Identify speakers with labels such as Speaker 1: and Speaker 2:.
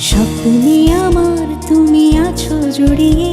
Speaker 1: স্বপ্নে আমার তুমি আছো জড়িয়ে